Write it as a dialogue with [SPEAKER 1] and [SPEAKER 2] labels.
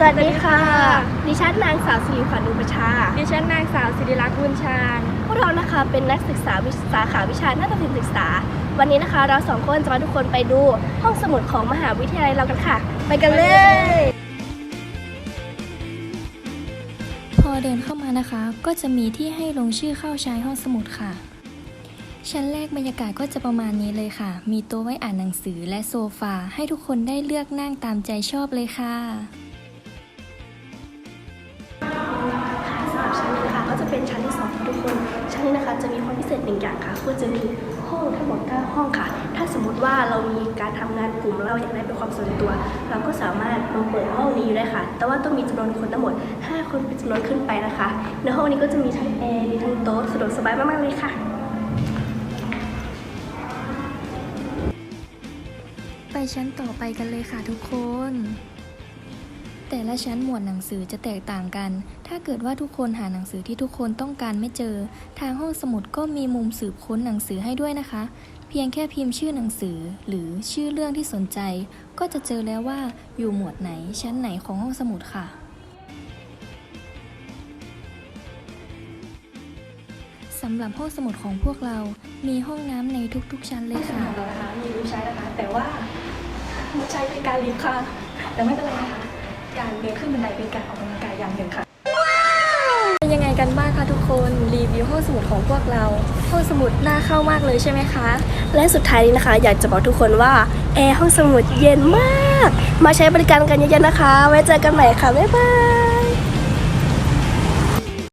[SPEAKER 1] สวัสดีค่ะ ดิฉันนางสาวสิริขวัญอุปชา
[SPEAKER 2] ดิฉันนางสาวสิริลักษณ์บุญชาญ
[SPEAKER 1] พวกเรานะคะเป็นนักศึกษาวิสาขาวิชานาฏศิลป์ศึกษา วันนี้นะคะเราสองคนจะพาทุกคนไปดูห้องสมุดของมหาวิทยาลัยเรากันค่ะ ไปกันเลย
[SPEAKER 3] พอเดินเข้ามานะคะ ก็จะมีที่ให้ลงชื่อเข้าใช้ห้องสมุดค่ะ ชั้นแรกบรรยากาศก็จะประมาณนี้เลยค่ะ มีโต๊ะไว้อ่านหนังสือและโซฟาให้ทุกคนได้เลือกนั่งตามใจชอบเลยค่ะ
[SPEAKER 1] ทุกคนชั้นนี้นะคะจะมีความพิเศษหนึ่งอย่างค่ะคือจะมีห้องทั้งหมด9ห้องค่ะ ถ้าสมมติว่าเรามีการทำงานกลุ่มเราอยากได้เป็นความส่วนตัว เราก็สามารถมาเปิดห้องนี้ได้ค่ะ แต่ว่าต้องมีจำนวนคนทั้งหมด 5 คนเป็นจำนวนขึ้นไปนะคะ ในห้องนี้ก็จะมีทั้งแอร์มีทั้งโต๊ะสะดวกสบายมากๆเลยค่ะ
[SPEAKER 3] ไปชั้นต่อไปกันเลยค่ะทุกคน แต่ละชั้นหมวดหนังสือจะแตกต่างกัน ถ้าเกิดว่าทุกคนหาหนังสือที่ทุกคนต้องการไม่เจอ ทางห้องสมุดก็มีมุมสืบค้นหนังสือให้ด้วยนะคะ เพียงแค่พิมพ์ชื่อหนังสือ หรือชื่อเรื่องที่สนใจ ก็จะเจอแล้วว่าอยู่หมวดไหนชั้นไหนของห้องสมุดค่ะสำหรับห้องสมุดของพวกเรา มีห้องน้ำในทุกๆชั้นเลยค่ะ
[SPEAKER 2] ของเรานะคะมีลิฟต์ใช้นะคะ แต่ว่าลิฟต์ใช้เป็นการลิฟต์ค่ะ แต่ไม่เป็นไรนะคะ การเดินขึ้นบันไดเป็นการออกกำลังกายอย่างหนึ่งค่ะเป็นยังไงกันบ้างคะทุกคนรีวิวห้องสมุดของพวกเราห้องสมุดน่าเข้ามากเลยใช่ไหมคะ
[SPEAKER 1] และสุดท้ายนี้นะคะ อยากจะบอกทุกคนว่าแอร์ห้องสมุดเย็นมาก มาใช้บริการกันเยอะๆนะคะ ไว้เจอกันใหม่ค่ะบ๊ายบาย